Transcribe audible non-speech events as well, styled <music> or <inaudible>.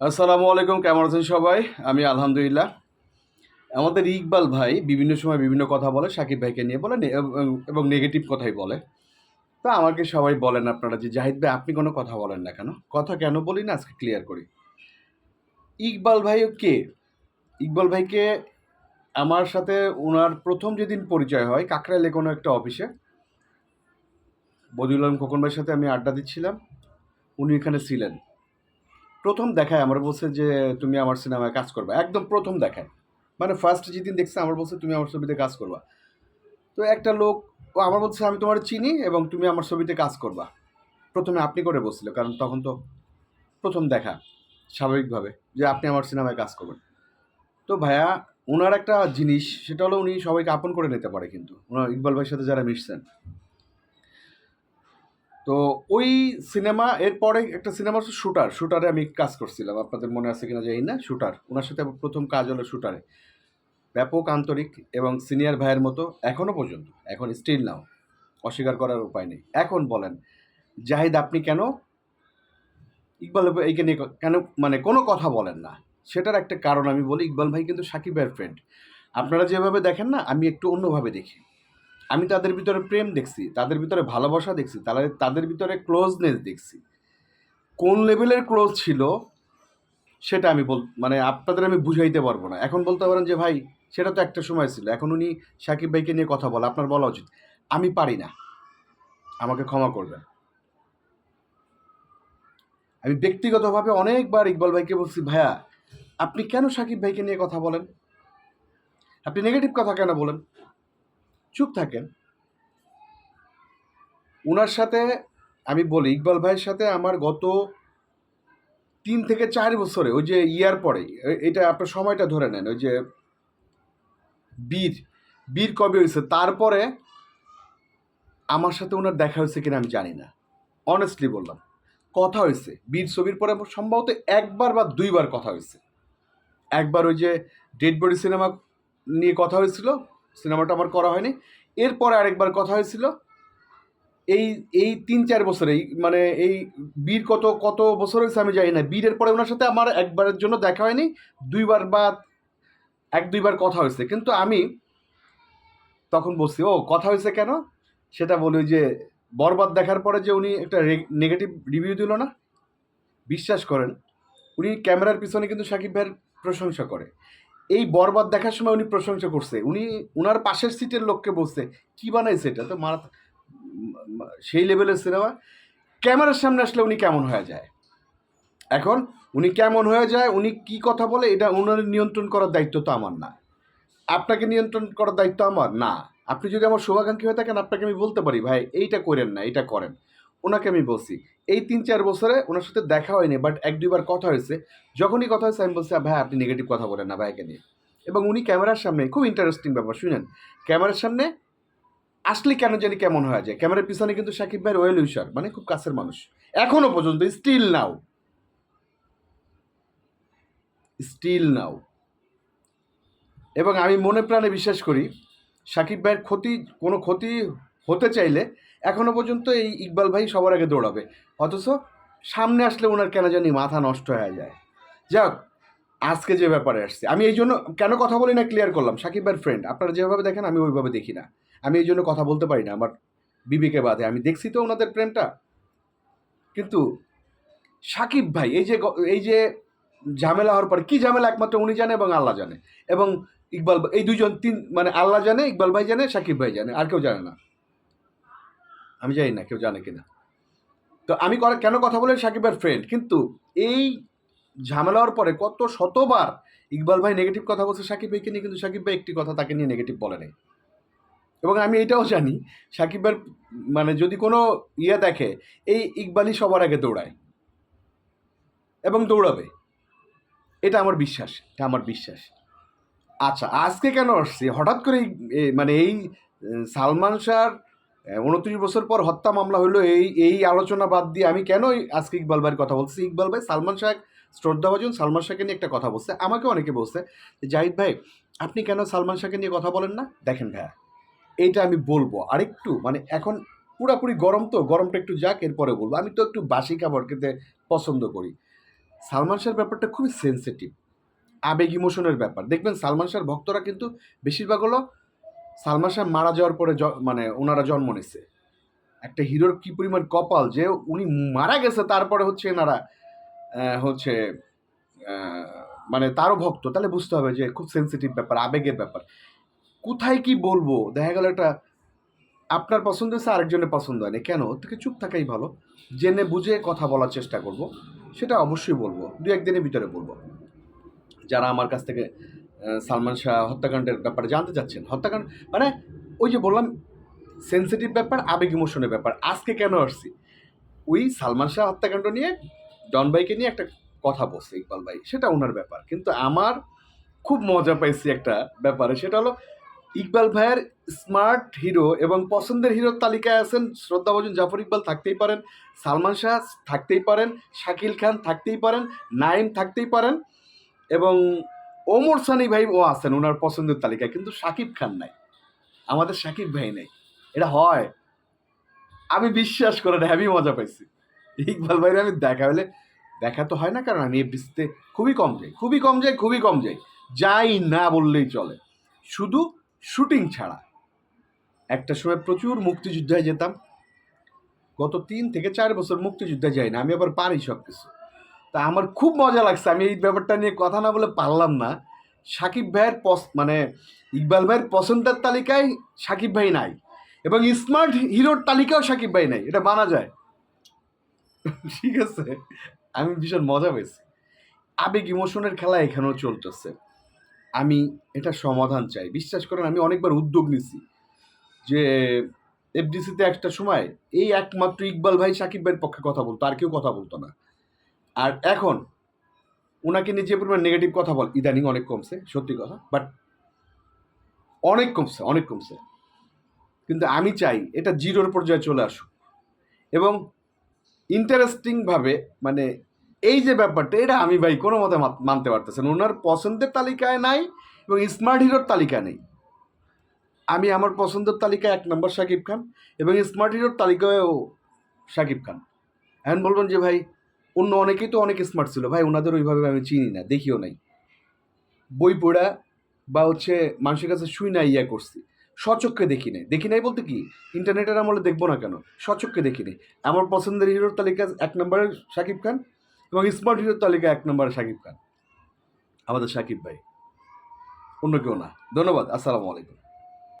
আসসালামু আলাইকুম, কেমন আছেন সবাই? আমি আলহামদুলিল্লাহ। আমাদের ইকবাল ভাই বিভিন্ন সময় বিভিন্ন কথা বলে, সাকিব ভাইকে নিয়ে বলে এবং- নেগেটিভ কথাই বলে। তা আমাকে সবাই বলেন আপনারা যে, জাহিদ ভাই, আপনি কোনো কথা বলেন না কেন? কথা কেন বলি না? আজকে ক্লিয়ার করি। ইকবাল ভাই কে? ইকবাল ভাইকে আমার সাথে ওনার প্রথম যেদিন পরিচয় হয়, কাকরাইলে কোনো একটা অফিসে। বদিউল আলম খোকন ভাইয়ের সাথে আমি আড্ডা দিচ্ছিলাম। উনি এখানে ছিলেন। প্রথম দেখায় আমার বলছে যে, তুমি আমার সিনেমায় কাজ করবে। একদম প্রথম দেখায়। মানে ফার্স্ট যেদিন দেখছে, আমার বলছে, তুমি আমার ছবিতে কাজ করবা। তো একটা লোক, ও আমার বলছে, আমি তোমার চিনি এবং তুমি আমার ছবিতে কাজ করবা। প্রথমে আপনি করে বসছিল, কারণ তখন তো প্রথম দেখা, স্বাভাবিকভাবে, যে আপনি আমার সিনেমায় কাজ করবেন। তো ভাইয়া ওনার একটা জিনিস, সেটা হলো উনি সবাইকে আপন করে নিতে পারে কিন্তু। ওনার ইকবাল ভাইয়ের সাথে যারা মিশছেন। তো ওই সিনেমা, এরপরে একটা সিনেমা হচ্ছে শুটার। শুটারে আমি কাজ করছিলাম। আপনাদের মনে আছে কিনা জানি না, শুটার। ওনার সাথে প্রথম কাজ হলো শুটারে। ব্যাপক আন্তরিক এবং সিনিয়র ভাইয়ের মতো এখনও পর্যন্ত, এখন স্টিল নাও অস্বীকার করার উপায় নেই। এখন বলেন, জাহিদ, আপনি কেন ইকবাল এইকে নিয়ে কেন মানে কোনো কথা বলেন না? সেটার একটা কারণ আমি বলি, ইকবাল ভাই কিন্তু সাকিব ভাইয়ের ফ্রেন্ড আপনারা যেভাবে দেখেন না, আমি একটু অন্যভাবে দেখি। আমি তাদের ভিতরে প্রেম দেখছি, তাদের ভিতরে ভালোবাসা দেখছি তাদের তাদের ভিতরে ক্লোজনেস দেখছি। কোন লেভেলের ক্লোজ ছিল সেটা আমি বল মানে আপনাদের আমি বুঝাইতে পারব না। এখন বলতে পারেন যে, ভাই, সেটা তো একটা সময় ছিল। এখন উনি সাকিব ভাইকে নিয়ে কথা বলে, আপনার বলা উচিত। আমি পারি না। আমাকে ক্ষমা করবেন। আমি ব্যক্তিগতভাবে অনেকবার ইকবাল ভাইকে বলছি, ভাইয়া, আপনি কেন সাকিব ভাইকে নিয়ে কথা বলেন? আপনি নেগেটিভ কথা কেন বলেন? চুপ থাকেন। ওনার সাথে আমি বলি, ইকবাল ভাইয়ের সাথে আমার গত তিন থেকে চার বছরে, ওই যে ইয়ার পরে এটা আপনার সময়টা ধরে নেন, ওই যে বীর বীর কবে হয়েছে, তারপরে আমার সাথে ওনার দেখা হয়েছে কিনা আমি জানি না। অনেস্টলি বললাম, কথা হয়েছে। বীর ছবির পরে সম্ভবত একবার বা দুইবার কথা হয়েছে। একবার ওই যে ডেড বডি সিনেমা নিয়ে কথা হয়েছিল সিনেমাটা আমার করা হয়নি। এরপরে আরেকবার কথা হয়েছিল, এই এই তিন চার বছরেই মানে এই বীর কত কত বছর হয়েছে আমি জানি না। বীরের পরে ওনার সাথে আমার একবারের জন্য দেখা হয়নি, দুইবার বা এক, দুইবার কথা হয়েছে। কিন্তু আমি তখন বলছি, ও, কথা হয়েছে কেন? সেটা বলি যে, বরবাদ দেখার পরে যে উনি একটা নেগেটিভ রিভিউ দিল না, বিশ্বাস করেন, উনি ক্যামেরার পিছনে কিন্তু সাকিব ভাইয়ের প্রশংসা করে। এই বরবাদ দেখার সময় উনি প্রশংসা করছে। উনি উনার পাশের সিটের লোককে বলছে, কি বানাইছে এটা? তো মারা সেই লেভেলের সিনেমা। ক্যামেরার সামনে আসলে উনি কেমন হয়ে যায়? এখন উনি কেমন হয়ে যায়, উনি কি কথা বলে, এটা উনার নিয়ন্ত্রণ করার দায়িত্ব তো আমার না। আপনাকে নিয়ন্ত্রণ করার দায়িত্ব আমার? না। আপনি যদি আমার শুভাকাঙ্ক্ষী হয়ে থাকেন, আপনাকে আমি বলতে পারি, ভাই, এইটা করেন না, এইটা করেন। ওনাকে আমি বলছি, এই তিন চার বছরে ওনার সাথে দেখা হয়নি বাট এক দুইবার কথা হয়েছে। যখনই কথা হয়েছে, আমি বলছি ভাই, আপনি নেগেটিভ কথা বলেন না ভাইকে নিয়ে। এবং উনি ক্যামেরার সামনে, খুব ইন্টারেস্টিং ব্যাপার, শুনেন। ক্যামেরার সামনে আসলে কেন জানি কেমন হয়ে যায়। ক্যামেরার পিছনে কিন্তু সাকিব ভাইয়ের ওয়েল উইশার মানে খুব কাছের মানুষ। এখনও পর্যন্ত স্টিল নাও স্টিল নাও এবং আমি মনে প্রাণে বিশ্বাস করি, সাকিব ভাইয়ের ক্ষতি, কোনো ক্ষতি হতে চাইলে এখনও পর্যন্ত এই ইকবাল ভাই সবার আগে দৌড়াবে। অথচ সামনে আসলে ওনার কেন জানি মাথা নষ্ট হয়ে যায়। যাক, আজকে যে ব্যাপারে আসছে, আমি এই জন্য কেন কথা বলি না ক্লিয়ার করলাম। সাকিব ভাইয়ের ফ্রেন্ড আপনারা যেভাবে দেখেন, আমি ওইভাবে দেখি না। আমি এই জন্য কথা বলতে পারি না, আমার বিবেকে বাদে আমি দেখছি তো ওনাদের প্রেমটা। কিন্তু সাকিব ভাই, এই যে এই যে ঝামেলা হওয়ার পর কি ঝামেলা একমাত্র উনি জানে এবং আল্লাহ জানে? এবং ইকবাল, এই দুজন তিন মানে আল্লাহ জানে, ইকবাল ভাই জানে, সাকিব ভাই জানে, আর কেউ জানে না। আমি জানি না, কেউ জানে কিনা। তো আমি কেন কথা বলে সাকিবের ফ্রেন্ড কিন্তু এই ঝামেলা হওয়ার পরে কত শতবার ইকবাল ভাই নেগেটিভ কথা বলছে সাকিব ভাইকে নিয়ে, কিন্তু সাকিব ভাই একটি কথা তাকে নিয়ে নেগেটিভ বলে নেই। এবং আমি এটাও জানি, সাকিবের মানে যদি কোনো ইয়ে দেখে, এই ইকবালই সবার আগে দৌড়ায়। এবং দৌড়াবে। এটা আমার বিশ্বাস, এটা আমার বিশ্বাস। আচ্ছা আজকে কেন আসছি? হঠাৎ করে মানে এই সালমান শাহর উনত্রিশ বছর পর হত্যা মামলা হলো এই এই আলোচনা বাদ দিয়ে আমি কেন আজকে ইকবাল ভাইয়ের কথা বলছি? ইকবাল ভাই সালমান শাহ, শ্রদ্ধা শ্রদ্ধাভাজন সালমান শাহকে নিয়ে একটা কথা বলছে। আমাকে অনেকে বলছে যে, জাহিদ ভাই, আপনি কেন সালমান শাহকে নিয়ে কথা বলেন না? দেখেন ভাইয়া, এইটা আমি বলব আরেকটু মানে এখন পুরাপুরি গরম তো, গরমটা একটু যাক, এরপরে বলব। আমি তো একটু বাসি খাবার খেতে পছন্দ করি। সালমান শাহর ব্যাপারটা খুবই সেন্সিটিভ আবেগ ইমোশনের ব্যাপার। দেখবেন সালমান শাহর ভক্তরা কিন্তু বেশিরভাগ হলো সালমান শাহ মারা যাওয়ার পরে মানে ওনারা জন্ম নিছে। একটা হিরোর কি পরিমাণ কপাল যে উনি মারা গেছে, তারপরে হচ্ছে এনারা হচ্ছে মানে তারও ভক্ত। তাহলে বুঝতে হবে যে খুব সেন্সিটিভ ব্যাপার, আবেগের ব্যাপার। কোথায় কি বলব? দেখা গেল একটা আপনার পছন্দ হয়েছে, আরেকজনের পছন্দ হয়নি। কেন? ওর থেকে চুপ থাকাই ভালো। জেনে বুঝে কথা বলার চেষ্টা করব। সেটা অবশ্যই বলব। দু একদিনের ভিতরে বলব। যারা আমার কাছ থেকে সালমান শাহ হত্যাকাণ্ডের ব্যাপারে জানতে চাচ্ছেন। হত্যাকাণ্ড মানে ওই যে বললাম সেন্সিটিভ ব্যাপার, আবেগ ইমোশনের ব্যাপার। আজকে কেন আসছি? ওই সালমান শাহ হত্যাকাণ্ড নিয়ে ডন ভাইকে নিয়ে একটা কথা বলছে ইকবাল ভাই। সেটা ওনার ব্যাপার। কিন্তু আমার খুব মজা পাইছি একটা ব্যাপারে। সেটা হলো, ইকবাল ভাইয়ের স্মার্ট হিরো এবং পছন্দের হিরোর তালিকায় আছেন শ্রদ্ধা শ্রদ্ধাভজন জাফর ইকবাল, থাকতেই পারেন। সালমান শাহ থাকতেই পারেন। শাকিল খান থাকতেই পারেন। নাইম থাকতেই পারেন। এবং ওমর সানি ভাই ও আছেন ওনার পছন্দের তালিকায়, কিন্তু সাকিব খান নাই। আমাদের শাকিব ভাই নেই। এটা হয়। আমি বিশ্বাস করে না আমি মজা পাইছি। ইকবাল ভাইরে আমি দেখা হলে, দেখা তো হয় না, কারণ আমি এফডিসিতে খুবই কম যাই, খুবই কম যাই, খুবই কম যাই। যাই না বললেই চলে। শুধু শুটিং ছাড়া। একটা সময় প্রচুর মুক্তিযুদ্ধে যেতাম। গত তিন থেকে চার বছর মুক্তিযুদ্ধে যাই না, আমি আবার পারি সব কিছু তা আমার খুব মজা লাগছে। আমি এই ব্যাপারটা নিয়ে কথা না বলে পারলাম না। সাকিব ভাইয়ের পস মানে ইকবাল ভাইয়ের পছন্দের তালিকায় সাকিব ভাই নাই এবং স্মার্ট হিরোর তালিকাও সাকিব ভাই নাই। এটা মানা যায়। <laughs> ঠিক আছে? আমি ভীষণ মজা পেয়েছি। আবেগ, ইমোশনের খেলা এখানেও চলতেছে। আমি এটা সমাধান চাই। বিশ্বাস করেন, আমি অনেকবার উদ্যোগ নিছি যে এফডিসিতে একটা সময় এই একমাত্র ইকবাল ভাই সাকিব ভাইয়ের পক্ষে কথা বলতো, আর কেউ কথা বলতো না। আর এখন ওনাকে নিয়ে যে পরিমাণ নেগেটিভ কথা বল, ইদানিং অনেক কমছে, সত্যি কথা বাট অনেক কমছে অনেক কমছে। কিন্তু আমি চাই এটা জিরোর পর্যায়ে চলে আসুক। এবং ইন্টারেস্টিংভাবে মানে এই যে ব্যাপারটা, এটা আমি ভাই কোনো মতে মানতে পারতেছেন ওনার পছন্দের তালিকায় নাই এবং স্মার্ট হিরোর তালিকা নেই। আমি আমার পছন্দের তালিকায় এক নম্বর শাকিব খান এবং স্মার্ট হিরোর তালিকায়ও শাকিব খান। এখন বলবেন যে ভাই অন্য অনেকেই তো অনেক স্মার্ট ছিল। ভাই ওনাদের ওইভাবে আমি চিনি না, দেখিও নাই। বই পড়া বা হচ্ছে মানুষের কাছে শুই না, ইয়া করছি। স্বচক্ষে দেখি নাই। দেখি নাই বলতে কি? ইন্টারনেটের আমলে দেখব না কেন? স্বচক্ষে দেখি নাই। আমার পছন্দের হিরোর তালিকা এক নম্বরে শাকিব খান এবং স্মার্ট হিরোর তালিকা এক নম্বরে শাকিব খান। আমাদের শাকিব ভাই। অন্য কেউ না। ধন্যবাদ। আসসালামু আলাইকুম।